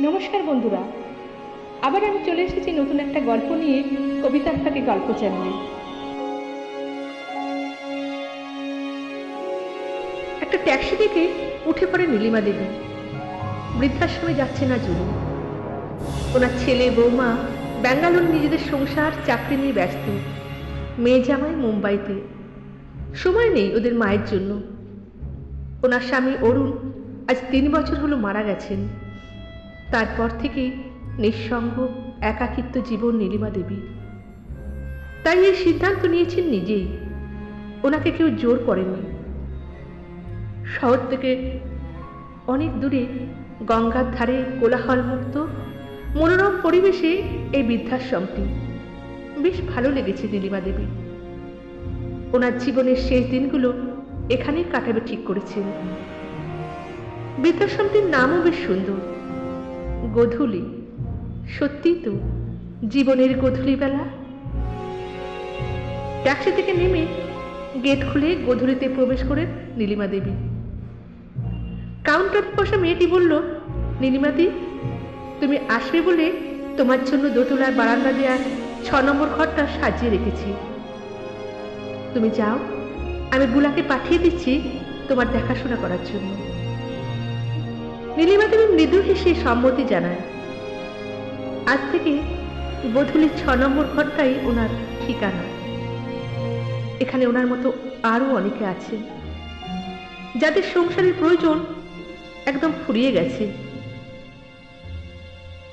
নমস্কার বন্ধুরা। আবার আমি চলে এসেছি নতুন একটা গল্প নিয়ে কবিতার ফাঁকে গল্প চ্যানেলে একটা ট্যাক্সি থেকে উঠে পড়ে নীলিমা দেবী। বৃদ্ধাশ্রমে যাচ্ছে না জুলি ওনার ছেলে, বৌমা ব্যাঙ্গালোর নিজেদের সংসার, চাকরি নিয়ে ব্যস্ত। মেয়ে জামাই মুম্বাইতে। সময় নেই ওদের মায়ের জন্য। ওনার স্বামী অরুণ আজ তিন বছর হলো মারা গেছেন। তারপর থেকেই নিঃসঙ্গ, একাকিত্ব জীবন নীলিমা দেবী। তাই এই সিদ্ধান্ত নিয়েছেন নিজেই। ওনাকে কেউ জোর করেনি শহর থেকে অনেক দূরে গঙ্গার ধারে কোলাহল মুক্ত মনোরম পরিবেশে এই বৃদ্ধাশ্রমটি। বেশ ভালো লেগেছে নীলিমা দেবী। ওনার জীবনের শেষ দিনগুলো এখানেই কাটাবে ঠিক করেছেন। বৃদ্ধাশ্রমটির নামও বেশ সুন্দর। গোধূলি। সত্যিই তো, জীবনের গোধূলি বেলা? ট্যাক্সি থেকে নেমে গেট খুলে গোধূলিতে প্রবেশ করে নীলিমা দেবী। কাউন্টারে বসা মেয়েটি বলল নীলিমাদি তুমি আসবে বলে তোমার জন্য দোতলার বারান্দা দেওয়ার ছ নম্বর ঘরটা সাজিয়ে রেখেছি। তুমি যাও, আমি বুলাকে পাঠিয়ে দিচ্ছি তোমার দেখাশোনা করার জন্য। নীলিমা দেবী মৃদু হেসে সম্মতি জানায়। আজ থেকে বধুলির ছ নম্বর ঘরটাই ওনার ঠিকানা। এখানে ওনার মতো আরও অনেকে আছে যাদের সংসারের প্রয়োজন একদম ফুরিয়ে গেছে।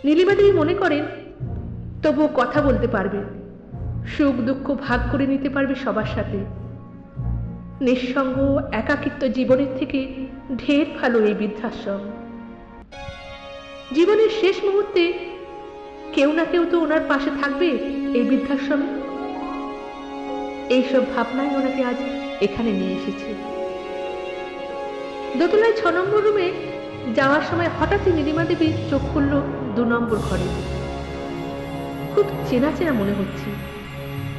নীলিমা দেবী মনে করেন, তবুও কথা বলতে পারবে। সুখ দুঃখ ভাগ করে নিতে পারবে সবার সাথে। নিঃসঙ্গ একাকিত্ব জীবনের থেকে ঢের ভালো এই বৃদ্ধাশ্রম। জীবনের শেষ মুহূর্তে কেউ না কেউ তো ওনার পাশে থাকবে এই বৃদ্ধাশ্রমে? এইসব ভাবনাই ওনাকে আজ এখানে নিয়ে এসেছে। দোতলায় ছ নম্বর রুমে যাওয়ার সময় হঠাৎই নীলিমা দেবী চোখ খুলল দু নম্বর ঘরে। খুব চেনা চেনা মনে হচ্ছে,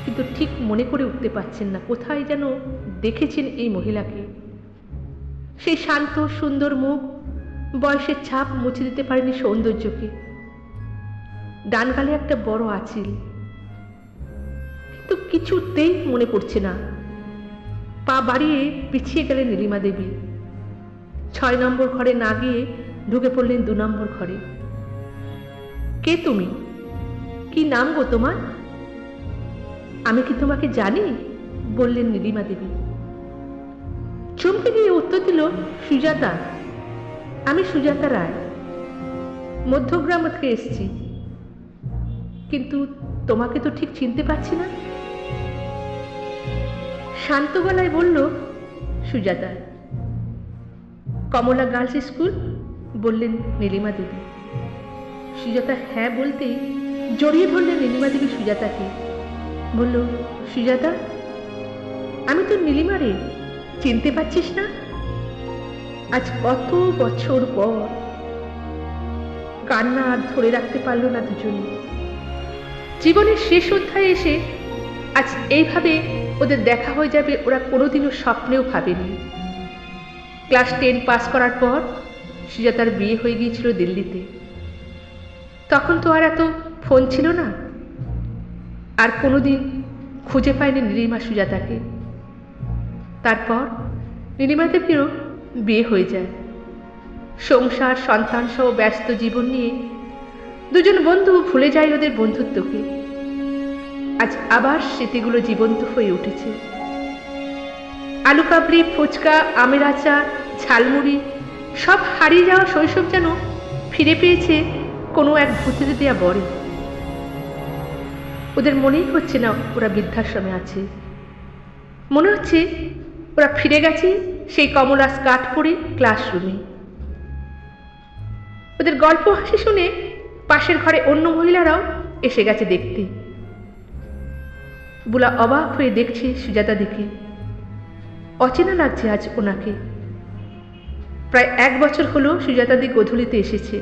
কিন্তু ঠিক মনে করে উঠতে পারছেন না কোথায় যেন দেখেছেন এই মহিলাকে। সেই শান্ত, সুন্দর মুখ বয়সের ছাপ মুছে দিতে পারেনি সৌন্দর্যকে। ডান গালে একটা বড় আঁচিল। কিন্তু কিছুতেই মনে পড়ছে না। পা বাড়িয়ে পিছিয়ে গেলেন নীলিমা দেবী। ছয় নম্বর ঘরে না গিয়ে ঢুকে পড়লেন দু নম্বর ঘরে। কে তুমি? কি নাম গো তোমার? আমি কি তোমাকে জানি? বললেন নীলিমা দেবী। চমকে গিয়ে উত্তর দিল, সুজাতা। আমি সুজাতা রায়। মধ্যগ্রাম থেকে এসছি। কিন্তু তোমাকে তো ঠিক চিনতে পারছি না। শান্ত গলায় বলল, সুজাতা, কমলা গার্লস স্কুল? বললেন নীলিমা দেবী। সুজাতা হ্যাঁ বলতেই জড়িয়ে ধরলেন নীলিমা দেবী সুজাতাকে। বলল, সুজাতা, আমি তো নীলিমা রে চিনতে পারছিস না। আজ কত বছর পর। কান্না আর ধরে রাখতে পারল না দুজনে। জীবনের শেষ অধ্যায়ে এসে আজ এইভাবে ওদের দেখা হয়ে যাবে ওরা কোনোদিনও স্বপ্নেও ভাবেনি। ক্লাস টেন পাস করার পর সুজাতার বিয়ে হয়ে গিয়েছিল দিল্লিতে। তখন তো আর এত ফোন ছিল না। আর কোনোদিন খুঁজে পায়নি নীলিমা সুজাতাকে। তারপর নীলিমা দেবীরও বিয়ে হয়ে যায়। সংসার সন্তান সহ ব্যস্ত জীবন নিয়ে দুজন বন্ধু ভুলে যায় ওদের বন্ধুত্বকে। আজ আবার স্মৃতিগুলো জীবন্ত হয়ে উঠেছে। আলু কাবলি ফুচকা, আমের আচার, ঝালমুড়ি, সব হারিয়ে যাওয়া শৈশব যেন ফিরে পেয়েছে কোনো এক ভূতের দেয়া বরে। ওদের মনেই হচ্ছে না ওরা বৃদ্ধাশ্রমে আছে। মনে হচ্ছে ওরা ফিরে গেছে সেই কমলা স্কার্ট পরে ক্লাসরুমে ওদের গল্প হাসি শুনে পাশের ঘরে অন্য মহিলারাও এসে গেছে দেখতে। বুলা অবাক হয়ে দেখছে সুজাতা দিকে। অচেনা লাগছে আজ ওনাকে। প্রায় এক বছর হলো সুজাতাদি গোধূলিতে এসেছে।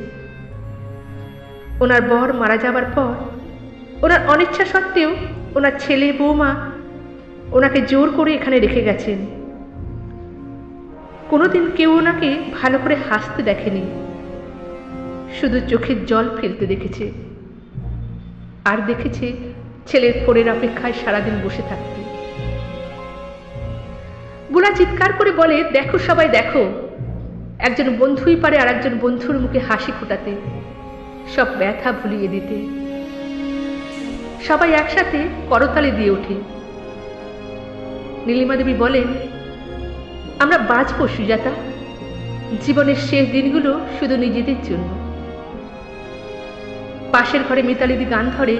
ওনার বর মারা যাবার পর ওনার অনিচ্ছা সত্ত্বেও ওনার ছেলে, বৌমা ওনাকে জোর করে এখানে রেখে গেছেন। কোনোদিন কেউ ওনাকে ভালো করে হাসতে দেখেনি। শুধু চোখের জল ফেলতে দেখেছে। আর দেখেছে ছেলের ফোনের অপেক্ষায় সারাদিন বসে থাকতে। বুলা চিৎকার করে বলে, দেখো সবাই, দেখো। একজন বন্ধুই পারে আর একজন বন্ধুর মুখে হাসি ফোটাতে, সব ব্যথা ভুলিয়ে দিতে। সবাই একসাথে করতালি দিয়ে ওঠে। নীলিমা দেবী বলেন আমরা বাঁচবো সুজাতা। জীবনের শেষ দিনগুলো শুধু নিজেদের জন্য। পাশের ঘরে মিতালিদি গান ধরে,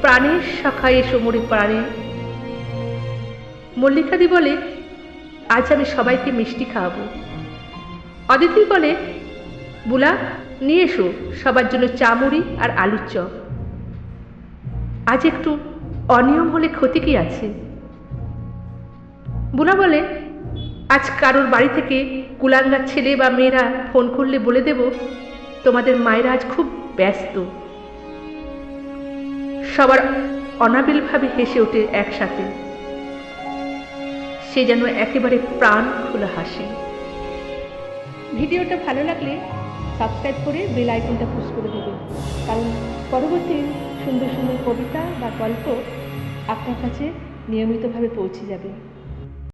প্রাণের শাখায় এসো মোরে প্রাণে। মল্লিকাদি বলে, আজ আমি সবাইকে মিষ্টি খাওয়াবো। অদিতি বলে, বুলা, নিয়ে এসো সবার জন্য চামুড়ি আর আলুর চপ। আজ একটু অনিয়ম হলে ক্ষতি কি আছে? বুলা বলে আজ কারোর বাড়ি থেকে কুলাঙ্গার ছেলে বা মেয়েরা ফোন করলে বলে দেব, তোমাদের মায়েরা আজ খুব ব্যস্ত। সবার অনাবিলভাবে হেসে ওঠে একসাথে। সে যেন একেবারে প্রাণ খোলা হাসি। ভিডিওটা ভালো লাগলে সাবস্ক্রাইব করে বেল আইকনটা পুশ করে দেবে কারণ পরবর্তী সুন্দর সুন্দর কবিতা বা গল্প আপনার কাছে নিয়মিতভাবে পৌঁছে যাবে।